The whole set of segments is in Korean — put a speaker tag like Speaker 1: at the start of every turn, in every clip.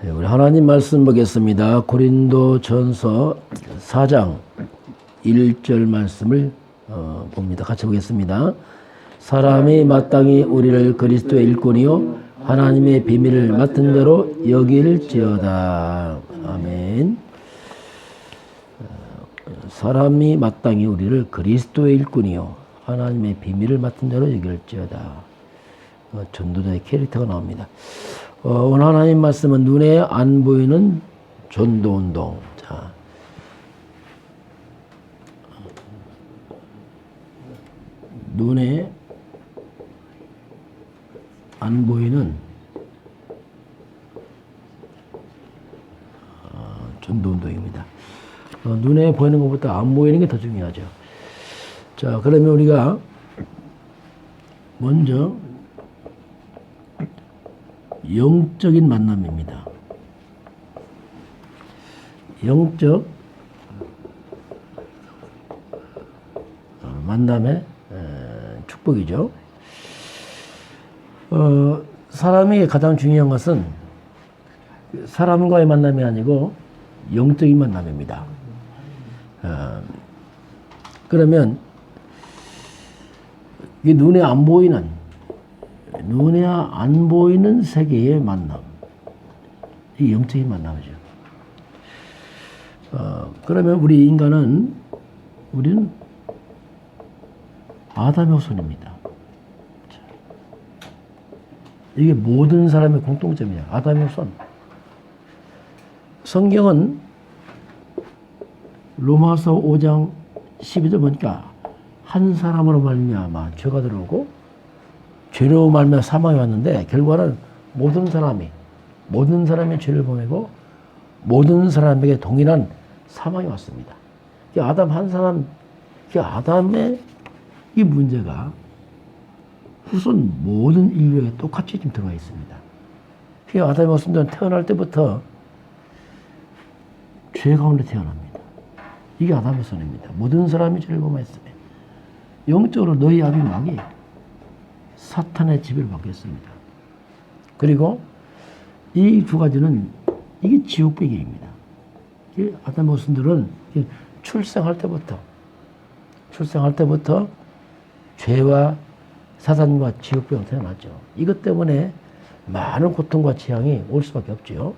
Speaker 1: 네, 우리 하나님 말씀 보겠습니다. 고린도 전서 4장 1절 말씀을 어, 봅니다. 같이 보겠습니다. 사람이 마땅히 우리를 그리스도의 일꾼이요 하나님의 비밀을 맡은 대로 여길지어다. 아멘. 어, 사람이 마땅히 우리를 그리스도의 일꾼이요 하나님의 비밀을 맡은 대로 여길지어다. 어, 전도자의 캐릭터가 나옵니다. 어, 오늘 하나님 말씀은 눈에 안 보이는 전도 운동. 자. 눈에 안 보이는 어, 전도 운동입니다. 어, 눈에 보이는 것보다 안 보이는 게 더 중요하죠. 자, 그러면 우리가 먼저 영적인 만남입니다. 영적 어, 만남의 에, 축복이죠. 어, 사람에게 가장 중요한 것은 사람과의 만남이 아니고 영적인 만남입니다. 어, 그러면 이 눈에 안 보이는 눈에 안 보이는 세계의 만남. 이 영적인 만남이죠. 어, 그러면 우리 인간은, 우리는 아담의 후손입니다. 이게 모든 사람의 공통점이야. 아담의 후손. 성경은 로마서 5장 12절 보니까 한 사람으로 말미암아 죄가 들어오고 죄로 말며 사망이 왔는데 결과는 모든 사람이 모든 사람의 죄를 보내고 모든 사람에게 동일한 사망이 왔습니다. 이 아담 한 사람, 이 아담의 이 문제가 후손 모든 인류에 똑같이 지금 들어와 있습니다. 이 아담의 후손들은 태어날 때부터 죄 가운데 태어납니다. 이게 아담의 손입니다. 모든 사람이 죄를 범했으며 영적으로 너희 아비 마귀 사탄의 지배를 받겠습니다. 그리고 이 두 가지는 이게 지옥 배경입니다. 아담 모순들은 출생할 때부터 출생할 때부터 죄와 사단과 지옥 배경 태어났죠. 이것 때문에 많은 고통과 재앙이 올 수밖에 없죠.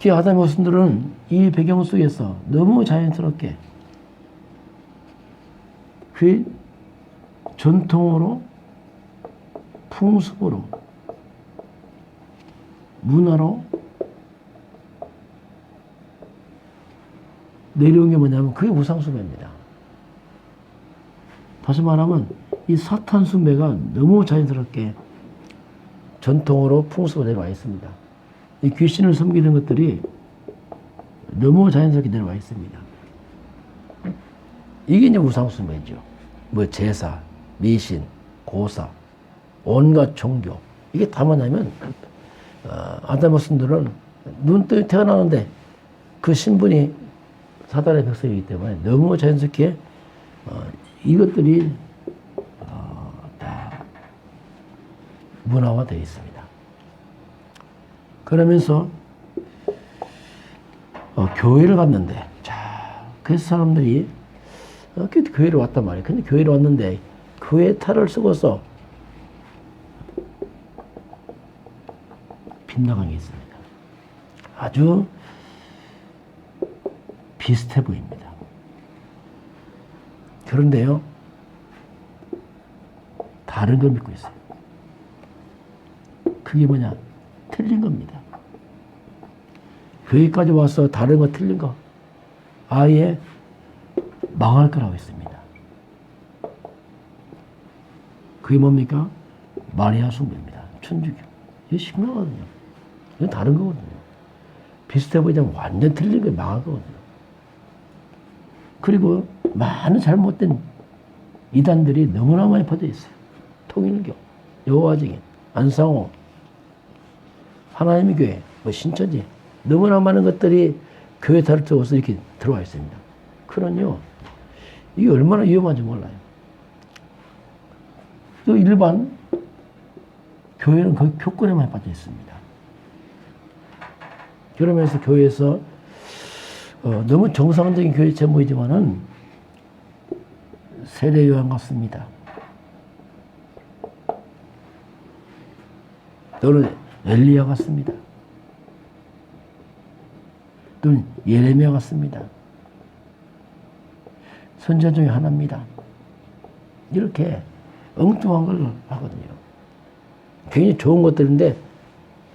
Speaker 1: 그 아담 모순들은 이 배경 속에서 너무 자연스럽게 그 전통으로 풍습으로 문화로 내려온 게 뭐냐면 그게 우상숭배입니다. 다시 말하면 이 사탄 숭배가 너무 자연스럽게 전통으로 풍습으로 내려와 있습니다. 이 귀신을 섬기는 것들이 너무 자연스럽게 내려와 있습니다. 이게 이제 우상숭배죠. 뭐 제사, 미신, 고사, 온갖 종교 이게 다 뭐냐면 어, 아담어슨들은 눈뜨 태어나는데 그 신분이 사단의 백성이기 때문에 너무 자연스럽게 어, 이것들이 어, 다 문화화되어 있습니다. 그러면서 어, 교회를 갔는데 자 그래서 사람들이 어, 그 교회를 왔단 말이에요. 근데 교회를 왔는데 교회 탈을 쓰고서 빗나간 게 있습니다. 아주 비슷해 보입니다. 그런데요, 다른 걸 믿고 있어요. 그게 뭐냐? 틀린 겁니다. 여기까지 와서 다른 거 틀린 거, 아예 망할 거라고 했습니다. 그게 뭡니까? 마리아 숭배입니다. 천주교. 이게 심각하거든요. 이건 다른 거거든요. 비슷해 보이지만 완전 틀린 게 망할 거거든요. 그리고 많은 잘못된 이단들이 너무나 많이 퍼져 있어요. 통일교, 여호와증인, 안상호, 하나님의 교회, 뭐 신천지 너무나 많은 것들이 교회 적어서 이렇게 들어와 있습니다. 그런요, 이게 얼마나 위험한지 몰라요. 또 일반 교회는 그 교권에만 빠져 있습니다. 그러면서 교회에서 어, 너무 정상적인 교회 제목이지만은 세례 요한 같습니다. 또는 엘리야 같습니다. 또는 예레미야 같습니다. 선자 중에 하나입니다. 이렇게 엉뚱한 걸 하거든요. 굉장히 좋은 것들인데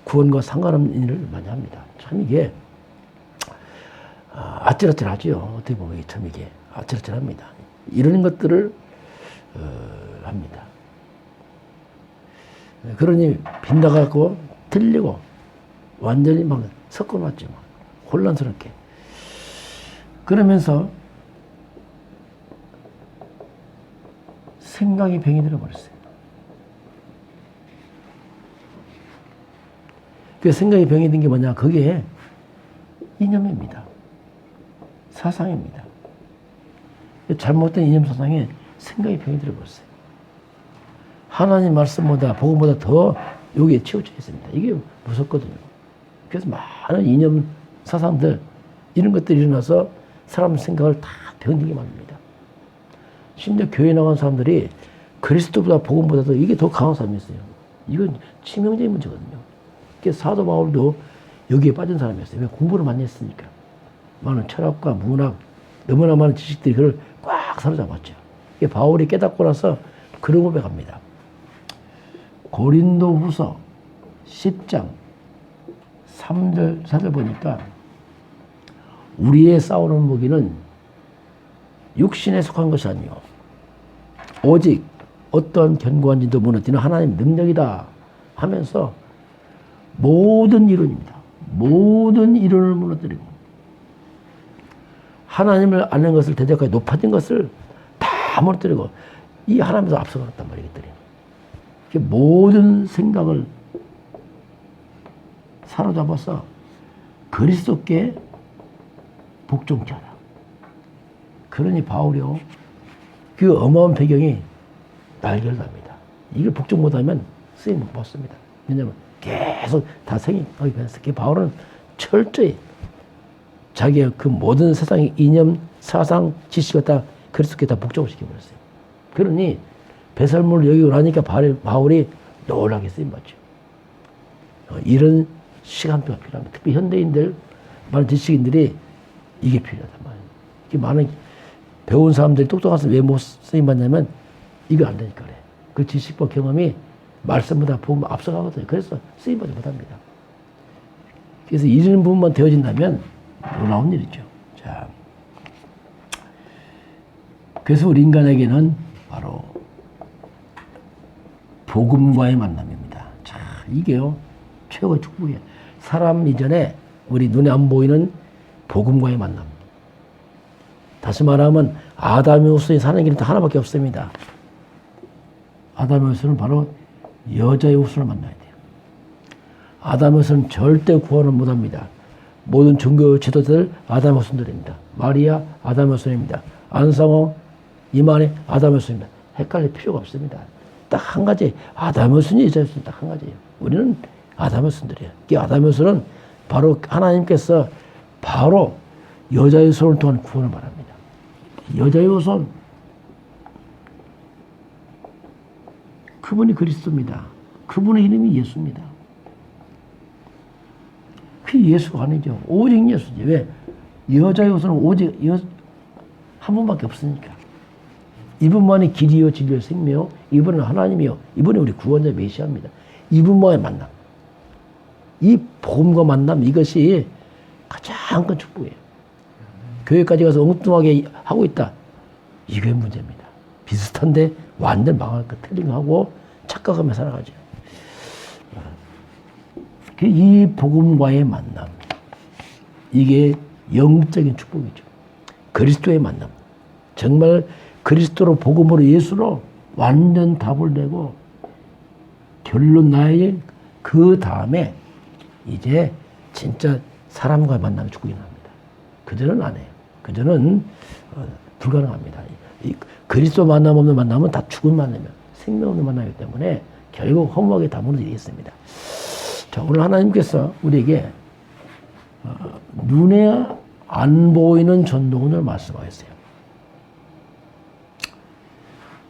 Speaker 1: 구원과 상관없는 일을 많이 합니다. 참 이게 아, 아찔아찔하죠. 어떻게 보면 참 이게 아찔아찔합니다. 이런 것들을 어, 합니다. 그러니 빗나가고 틀리고 완전히 막 섞어놨죠. 막. 혼란스럽게. 그러면서 생각이 병이 들어버렸어요. 그 생각이 병이 든게 뭐냐? 그게 이념입니다. 사상입니다. 잘못된 이념 사상에 생각이 병이 들어버렸어요. 하나님 말씀보다 복음보다 더 여기에 치우쳐 있습니다. 이게 무섭거든요. 그래서 많은 이념 사상들 이런 것들이 일어나서 사람 생각을 다 변하게 만듭니다. 심지어 교회 나간 사람들이 그리스도보다 복음보다도 이게 더 강한 사람이 있어요. 이건 치명적인 문제거든요. 사도 바울도 여기에 빠진 사람이었어요. 왜 공부를 많이 했으니까. 많은 철학과 문학, 너무나 많은 지식들이 그걸 꽉 사로잡았죠. 바울이 깨닫고 나서 그런 고백합니다. 고린도 후서 10장 3절, 4절 보니까 우리의 싸우는 무기는 육신에 속한 것이 아니요. 오직 어떤 견고한 진도 무너지는 하나님 능력이다 하면서 모든 이론입니다. 모든 이론을 무너뜨리고 하나님을 아는 것을 대적하여 높아진 것을 다 무너뜨리고 이 하나님에서 앞서갔단 말이겠더니 모든 생각을 사로잡아서 그리스도께 복종케 하라. 그러니 바울이요. 그 어마어마한 배경이 날개를 답니다. 이걸 복종 못하면 쓰임 못 받습니다. 왜냐하면 계속 다 생각하게 변했어. 그 바울은 철저히 자기의 그 모든 세상의 이념, 사상, 지식을 다 그리스도께 다 복종을 시켜버렸어요. 그러니 배설물을 여기고 나니까 바울이 놀라게 쓰임받죠. 어, 이런 시간표가 필요합니다. 특히 현대인들, 많은 지식인들이 이게 필요하단 말이에요. 많은 배운 사람들이 똑똑한 사람 왜못 쓰임받냐면 이거 안 되니까 그래. 그 지식과 경험이 말씀보다 보면 앞서가거든요. 그래서 쓰임받지 못합니다. 그래서 이런 부분만 되어진다면 놀라운 일이죠. 자. 그래서 우리 인간에게는 바로 복음과의 만남입니다. 자, 이게요, 최고의 축복이에요. 사람 이전에 우리 눈에 안 보이는 복음과의 만남. 다시 말하면 아담의 후손이 사는 길은 하나밖에 없습니다. 아담의 후손은 바로 여자의 후손을 만나야 돼요. 후손은 절대 구원을 못합니다. 모든 종교 지도자들 아담의 후손들입니다. 마리아 아담의 후손입니다. 안상호 이만희 아담의 후손입니다. 헷갈릴 필요가 없습니다. 딱 한 가지 아담의 후손이 여자의 후손 딱한 가지예요. 우리는 아담의 후손들이에요. 이 아담의 후손은 바로 하나님께서 바로 여자의 손을 통한 구원을 말합니다. 여자의 손 그분이 그리스도입니다. 그분의 이름이 예수입니다. 그 예수가 아니죠. 오직 예수지. 왜? 여자의 손은 오직 여, 한 분밖에 없으니까. 이분만이 길이요, 진리요, 생명요. 이분은 하나님이요. 이분이 우리 구원자 메시아입니다. 이분과의 만남. 이 복음과 만남 이것이 가장 큰 축복이에요. 교회까지 가서 엉뚱하게 하고 있다. 이게 문제입니다. 비슷한데 완전 망할 거 틀린 거 하고 착각하며 살아가죠. 그이 복음과의 만남. 이게 영적인 축복이죠. 그리스도의 만남. 정말 그리스도로 복음으로 예수로 완전 답을 내고 결론 나의 그 다음에 이제 진짜 사람과의 만남이 축복이 납니다. 그전은 안 해요. 그전은 어, 불가능합니다. 이 그리스도 만남 없는 만남은 다 죽은 만남이면 생명 없는 만남이기 때문에 결국 허무하게 다 무너지겠습니다. 자, 오늘 하나님께서 우리에게 눈에 안 보이는 전도원을 말씀하셨어요.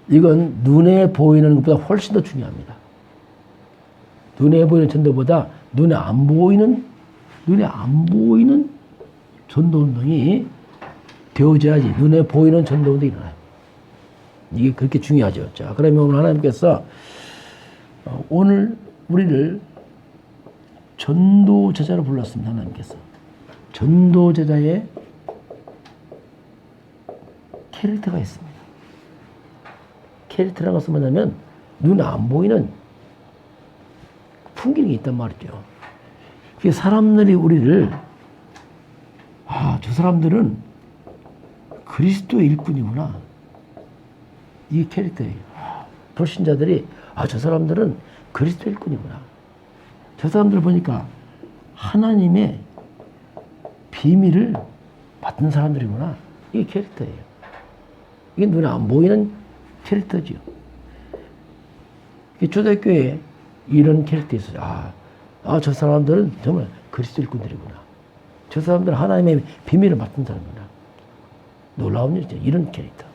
Speaker 1: 이건 눈에 보이는 것보다 훨씬 더 중요합니다. 눈에 보이는 전도보다 눈에 안 보이는 눈에 안 보이는 전도 운동이 되어져야지 눈에 보이는 전도 운동이 일어나요. 이게 그렇게 중요하죠. 자, 그러면 오늘 하나님께서 어, 오늘 우리를 전도 제자로 불렀습니다. 하나님께서 전도 제자의 캐릭터가 있습니다. 캐릭터라는 것은 뭐냐면 눈에 안 보이는 게 있단 말이죠. 그 사람들이 우리를 아, 저 사람들은 그리스도의 일꾼이구나. 이게 캐릭터예요. 아, 불신자들이 아, 저 사람들은 그리스도의 일꾼이구나. 저 사람들 보니까 하나님의 비밀을 받은 사람들이구나. 이게 캐릭터예요. 이게 눈에 안 보이는 캐릭터죠. 초대교회에 이런 캐릭터 있어요. 아, 아, 저 사람들은 정말 그리스도 일꾼들이구나. 저 사람들은 하나님의 비밀을 맡은 사람이구나. 놀라운 일이죠. 이런 캐릭터.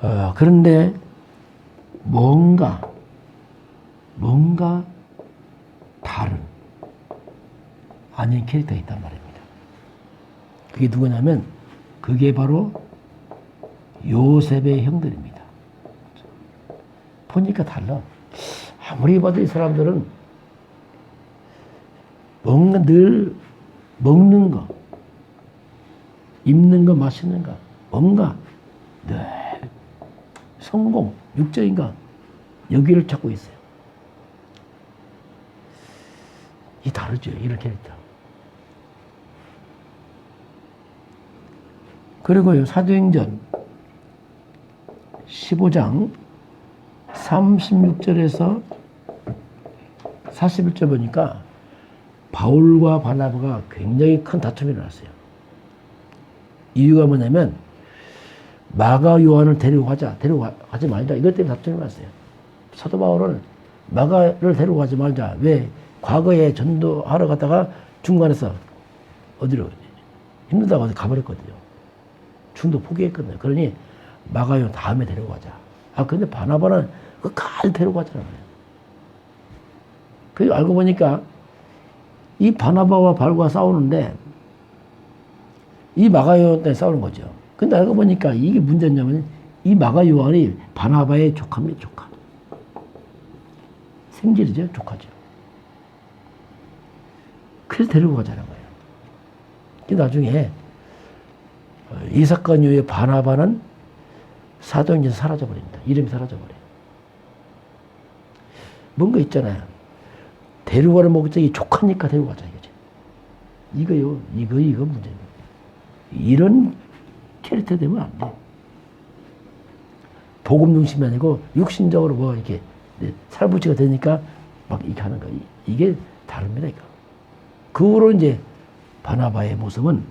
Speaker 1: 어, 그런데 뭔가, 뭔가 다른 아닌 캐릭터가 있단 말입니다. 그게 누구냐면 그게 바로 요셉의 형들입니다. 보니까 달라. 아무리 봐도 이 사람들은 뭔가 늘 먹는 거, 입는 거, 마시는 거, 뭔가 늘 성공, 육적인 거, 여기를 찾고 있어요. 이 다르죠, 이런 캐릭터. 그리고요, 사도행전 15장 36절에서 41절 보니까 바울과 바나바가 굉장히 큰 다툼이 일어났어요. 이유가 뭐냐면 마가 요한을 데리고 가자, 데리고 가지 말자. 이것 때문에 다툼이 일어났어요. 사도 바울은 마가를 데리고 가지 말자. 왜? 과거에 전도하러 갔다가 중간에서 어디로 힘들다고 어디 가버렸거든요. 중도 포기했거든요. 그러니 마가요 다음에 데리고 가자. 아 근데 바나바는 끝까지 데리고 갔잖아요. 그 알고 보니까 이 바나바와 발과 싸우는데 이 마가요 때문에 싸우는 거죠. 근데 알고 보니까 이게 문제냐면 이 마가 요한이 바나바의 조카입니다, 조카. 생질이죠, 조카죠. 그래서 데리고 가자는 거예요. 그 나중에 이 사건 이후에 바나바는 사도행전 사라져버립니다. 이름이 사라져버려요. 뭔가 있잖아요. 데려가는 목적이 족하니까 데리고 가자 이거지. 이거요, 이거, 이거 문제입니다. 이런 캐릭터 되면 안 돼. 복음 중심이 아니고 육신적으로 뭐 이렇게 살부치가 되니까 막 이렇게 하는 거. 이게 다릅니다, 이거. 그 후로 이제 바나바의 모습은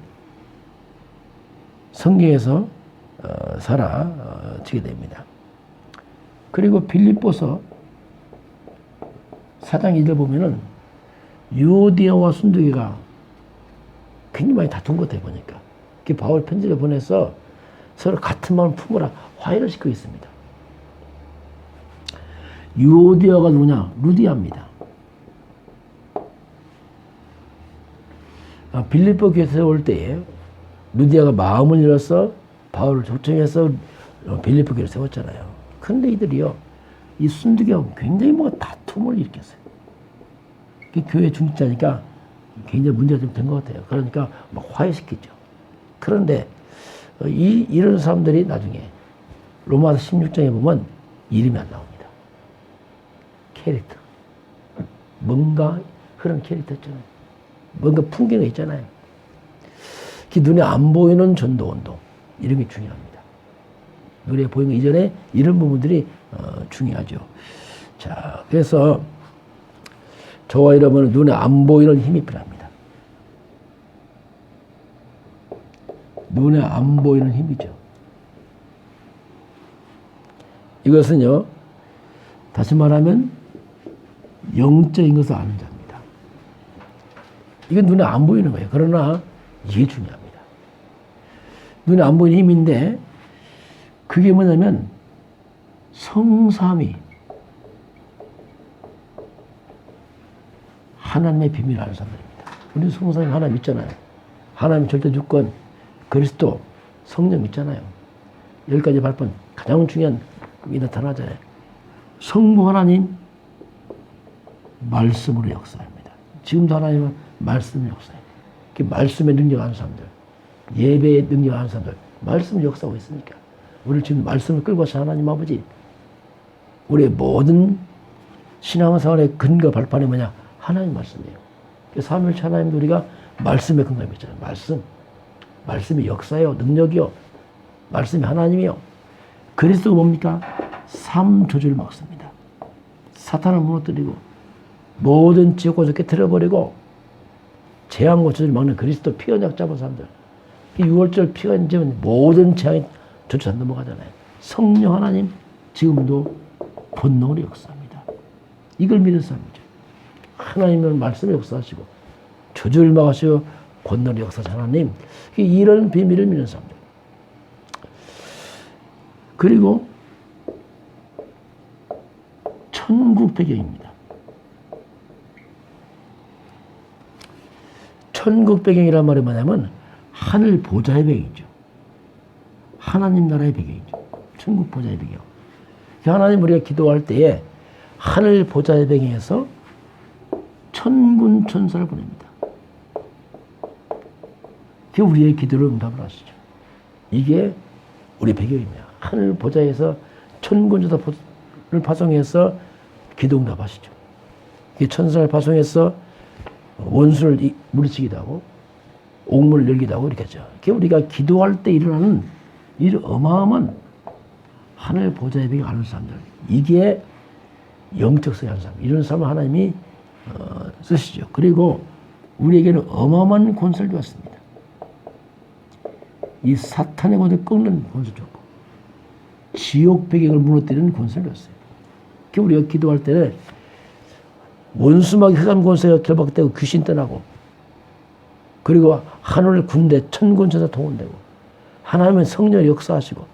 Speaker 1: 성경에서 어, 사라지게 됩니다. 그리고 빌립보서 사장 1절 보면은 유디아와 순두기가 굉장히 많이 다툰 것 같아요, 보니까. 그 바울 편지를 보내서 서로 같은 마음을 품으라 화해를 시키고 있습니다. 유디아가 누구냐? 루디아입니다. 아, 빌립보 교회에 올 때에 루디아가 마음을 열어서 바울을 초청해서 빌립보 교회를 세웠잖아요. 근데 이들이요, 이 순두기가 굉장히 뭐 다툼을 일으켰어요. 그 교회 중직자니까 굉장히 문제가 좀 된 것 같아요. 그러니까 막 화해시켰죠. 그런데 이, 이런 사람들이 나중에 로마서 16장에 보면 이름이 안 나옵니다. 캐릭터. 뭔가 그런 캐릭터 있잖아요. 뭔가 풍경이 있잖아요. 그 눈에 안 보이는 전도 운동. 이런 게 중요합니다. 눈에 보이는 이전에 이런 부분들이 어, 중요하죠. 자, 그래서 저와 여러분은 눈에 안 보이는 힘이 필요합니다. 눈에 안 보이는 힘이죠. 이것은요, 다시 말하면 영적인 것을 아는 자입니다. 이건 눈에 안 보이는 거예요. 그러나 이게 중요합니다. 눈에 안 보이는 힘인데 그게 뭐냐면 성삼이 하나님의 비밀을 아는 사람들입니다. 우리 성삼이 하나님 있잖아요. 하나님 절대 주권, 그리스도, 성령 있잖아요. 열 가지 발판 가장 중요한 게 나타나잖아요. 성부 하나님 말씀으로 역사합니다. 지금도 하나님은 말씀의 역사예요. 그 말씀의 능력 아는 사람들, 예배의 능력 아는 사람들, 말씀 역사하고 있으니까. 우리 지금 말씀을 끌고 와서 하나님 아버지, 우리의 모든 신앙생활의 근거 발판이 뭐냐? 하나님 말씀이에요. 그 삼일체 하나님도 우리가 말씀에 근거했잖아요. 말씀. 말씀이 역사요, 능력이요. 말씀이 하나님이요. 그리스도가 뭡니까? 삼조주를 막습니다. 사탄을 무너뜨리고 모든 지옥권을 깨뜨려버리고 재앙과 저주를 막는 그리스도 피 언약 잡은 사람들. 이 6월절 피언 잡은 모든 재앙이 저주 안 넘어가잖아요. 성령 하나님 지금도 본능으로 역사합니다. 이걸 믿는 사람이죠. 하나님을 말씀에 역사하시고 저주를 막으시고 본능으로 역사하신 하나님. 이런 비밀을 믿는 사람들. 그리고 천국 배경입니다. 천국 배경이란 말이 뭐냐면 하늘 보좌의 배경이죠. 하나님 나라의 배경이죠. 천국 보좌의 배경. 하나님 우리가 기도할 때에 하늘 보좌의 배경에서 천군 천사를 보냅니다. 그게 우리의 기도를 응답을 하시죠. 이게 우리 배경입니다. 하늘 보좌에서 천군 천사를 파송해서 기도 응답하시죠. 이 천사를 파송해서 원수를 물리치기도 하고 옥문을 열기도 하고 이렇게 하죠. 그게 우리가 기도할 때 일어나는 이 어마어마한 하늘 보좌의 배경 아는 사람들. 이게 영적 성한 사람. 이런 사람을 하나님이 어, 쓰시죠. 그리고 우리에게는 어마어마한 권세를 주었습니다. 이 사탄의 권세 꺾는 권세 줬고 지옥 배경을 무너뜨리는 권세를 줬어요. 그 우리가 기도할 때는 원수막이 흑암 권세가 결박되고 귀신 떠나고 그리고 하늘 군대 천군천사 동원되고 하나님은 성령 역사하시고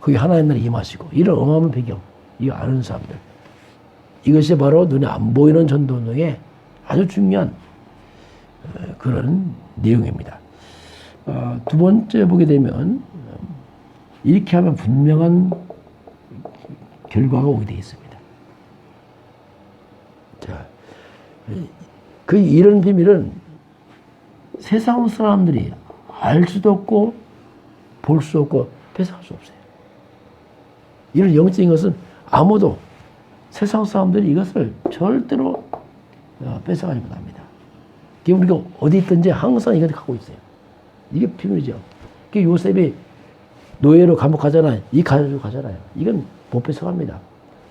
Speaker 1: 거기 하나님 나라 임하시고 이런 어마어마한 배경 이거 아는 사람들 이것이 바로 눈에 안 보이는 전도운동의 아주 중요한 어, 그런 내용입니다. 어, 두 번째 보게 되면 이렇게 하면 분명한 결과가 오게 되어 있습니다. 자, 그 이런 비밀은 세상 사람들이 알 수도 없고 볼 수 없고 뺏어갈 수 없어요. 이런 영적인 것은 아무도 세상 사람들이 이것을 절대로 어, 뺏어가지 못합니다. 우리가 어디 있든지 항상 이걸 갖고 있어요. 이게 비밀이죠. 요셉이 노예로 감옥 가잖아요. 이 가지고 가잖아요. 이건 못 뺏어갑니다.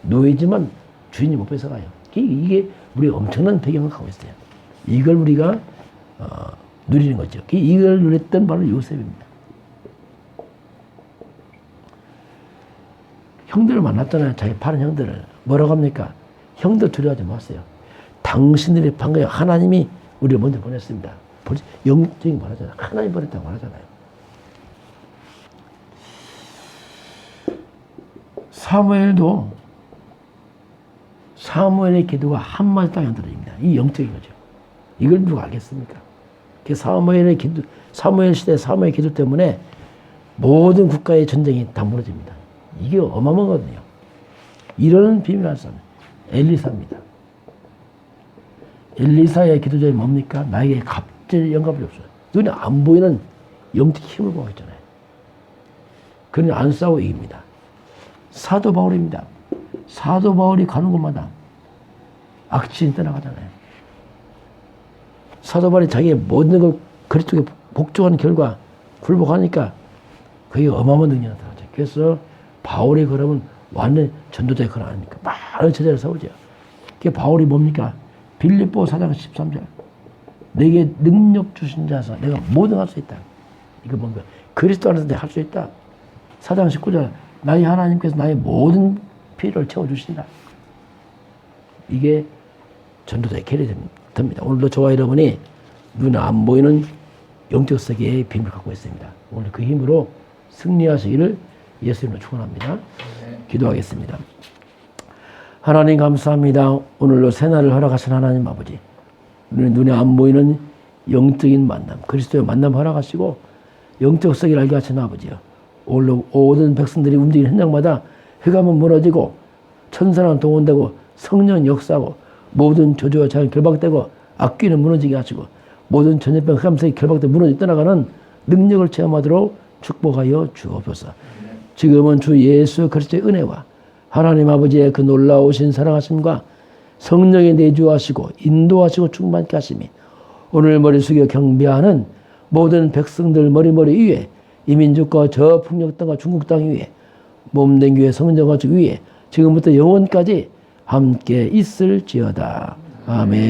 Speaker 1: 노예지만 주인이 못 뺏어가요. 이게 우리 엄청난 배경을 갖고 있어요. 이걸 우리가 어, 누리는 거죠. 이걸 누렸던 바로 요셉입니다. 형들을 만났잖아요. 자기 파는 형들을. 뭐라고 합니까? 형들 두려워하지 마세요. 당신들이 방금 하나님이 우리를 먼저 보냈습니다. 영적인 말하잖아요. 하나님 보냈다고 말하잖아요. 사무엘도 사무엘의 기도가 한마디 땅에 안 떨어집니다. 이 영적인 거죠. 이걸 누가 알겠습니까? 그 사무엘의 기도, 사무엘 시대 사무엘 기도 때문에 모든 국가의 전쟁이 다 무너집니다. 이게 어마어마하거든요. 이런 비밀 한 사람, 엘리사입니다. 엘리사의 기도자이 뭡니까? 나에게 갑 질 영감이 없어요. 눈에 안 보이는 영적 힘을 보았잖아요. 그는 안 싸워 이깁니다. 사도 바울입니다. 사도 바울이 가는 곳마다 악취는 떠나가잖아요. 사도 바울이 자기의 모든 걸 그리스도에 복종한 결과 굴복하니까 그게 어마어마한 능력이 나타나죠. 그래서 바울이 그러면 완전 전도자의 그런 아닙니까? 많은 제자를 세우죠. 그게 바울이 뭡니까? 빌립보 4장 13절. 내게 능력 주신 자서 내가 모든 할 수 있다. 이거 뭔가 그리스도 안에서 내가 할 수 있다. 4장 19절. 나의 하나님께서 나의 모든 필요를 채워주신다. 이게 전도자의 계리 됩니다. 오늘도 저와 여러분이 눈에 안 보이는 영적 세계의 비밀을 갖고 있습니다. 오늘 그 힘으로 승리하시기를 예수님으로 축원합니다. 기도하겠습니다. 하나님 감사합니다. 오늘로 새날을 허락하신 하나님 아버지. 눈에 안 보이는 영적인 만남, 그리스도의 만남 허락하시고 영적 세계를 알게 하신 아버지요. 오늘로 모든 백성들이 움직이는 현장마다 흑암은 무너지고 천사는 동원되고 성령 역사하고 모든 저주와 자연 결박되고 악귀는 무너지게 하시고 모든 전염병 흑암색이 결박돼 무너져 떠나가는 능력을 체험하도록 축복하여 주옵소서. 지금은 주 예수 그리스도의 은혜와 하나님 아버지의 그 놀라우신 사랑하심과 성령의 내주하시고 인도하시고 충만케 하심이 오늘 머리 숙여 경배하는 모든 백성들 머리머리 위에 이민족과 저 풍력 땅과 중국 땅 위에 몸된 교회 성정과 위에 지금부터 영원까지 함께 있을지어다. 아멘.